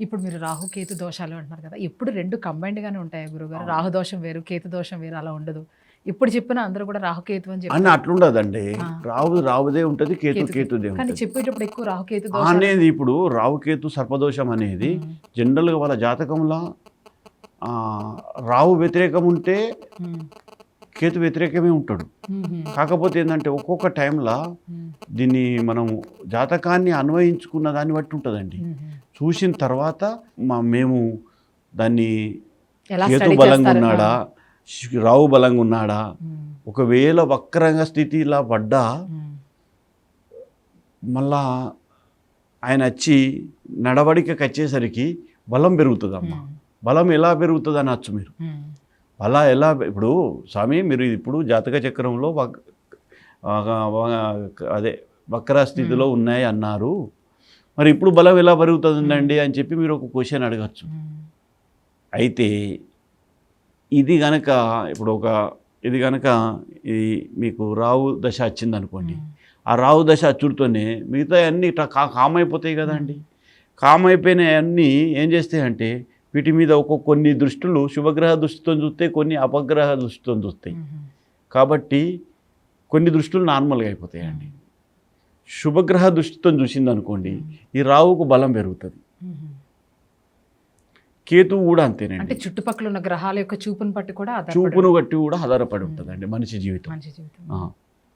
ఇప్పుడు మీరు రాహు కేతు దోషాలు అంటున్నారు కదా ఎప్పుడు రెండు combined గానే ఉంటాయి గురుగారు రాహు దోషం వేరు కేతు దోషం వేరు అలా ఉండదు. ఇప్పుడు చెప్పిన అందరూ కూడా రాహు కేతు అని చెప్పారు అట్లుండదండి. రావు రావుదే ఉంటుంది కేతు కేతు- కేతుదే కానీ చెప్పేటప్పుడు ఎక్కువ రాహు కేతు దోషం అనేది ఇప్పుడు రావు కేతు సర్పదోషం అనేది జనరల్గా వాళ్ళ జాతకంలో ఆ, రావు వ్యతిరేకం ఉంటే కేతు వ్యతిరేకమే ఉంటాడు. కాకపోతే ఏంటంటే ఒక్కొక్క టైంలో దీన్ని మనం జాతకాన్ని అన్వయించుకున్న దాన్ని బట్టి ఉంటుందండి. చూసిన తర్వాత మా మేము దాన్ని కేతు బలంగా ఉన్నాడా? రావు బలంగా ఉన్నాడా? ఒకవేళ వక్రంగా స్థితి ఇలా పడ్డా మళ్ళా ఆయన వచ్చి నడవడికకి వచ్చేసరికి బలం పెరుగుతుంది అమ్మ బలం ఎలా పెరుగుతుంది అనొచ్చు మీరు. అలా ఎలా ఇప్పుడు స్వామి మీరు ఇప్పుడు జాతక చక్రంలో అదే వక్ర స్థితిలో ఉన్నాయి అన్నారు. మరి ఇప్పుడు బలం ఎలా పెరుగుతుందండి అని చెప్పి మీరు ఒక క్వశ్చన్ అడగచ్చు. అయితే ఇది గనక ఇప్పుడు ఒక ఇది గనక ఈ మీకు రావు దశ వచ్చింది అనుకోండి ఆ రావు దశ అచ్చుడుతోనే మిగతా అన్నీ ఇట్లా కా కామ్ అయిపోతాయి కదండి కామ్ అన్నీ ఏం చేస్తాయంటే వీటి మీద ఒక కొన్ని దృష్టులు శుభగ్రహ దృష్టితో చూస్తే కొన్ని అపగ్రహ దృష్టితో చూస్తాయి. కాబట్టి కొన్ని దృష్టులు నార్మల్గా అయిపోతాయండి. శుభగ్రహ దృష్టితో చూసింది అనుకోండి ఈ రావుకు బలం పెరుగుతుంది. కేతువు కూడా అంటే అంతేనండి చుట్టుపక్కల ఉన్న గ్రహాల యొక్క చూపును బట్టి కూడా చూపును బట్టి కూడా ఆధారపడి ఉంటుందండి మనిషి జీవితం.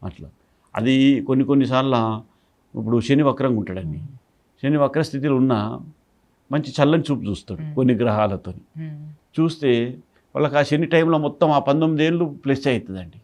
అట్లా. అది కొన్ని కొన్నిసార్లు ఇప్పుడు శని వక్రంగా ఉంటాడండి. శని వక్ర స్థితిలో ఉన్న మంచి చల్లని చూపు చూస్తాడు. కొన్ని గ్రహాలతో చూస్తే వాళ్ళకి ఆ శని టైంలో మొత్తం ఆ పంతొమ్మిది ఏళ్ళు ప్లస్ అవుతుందండి.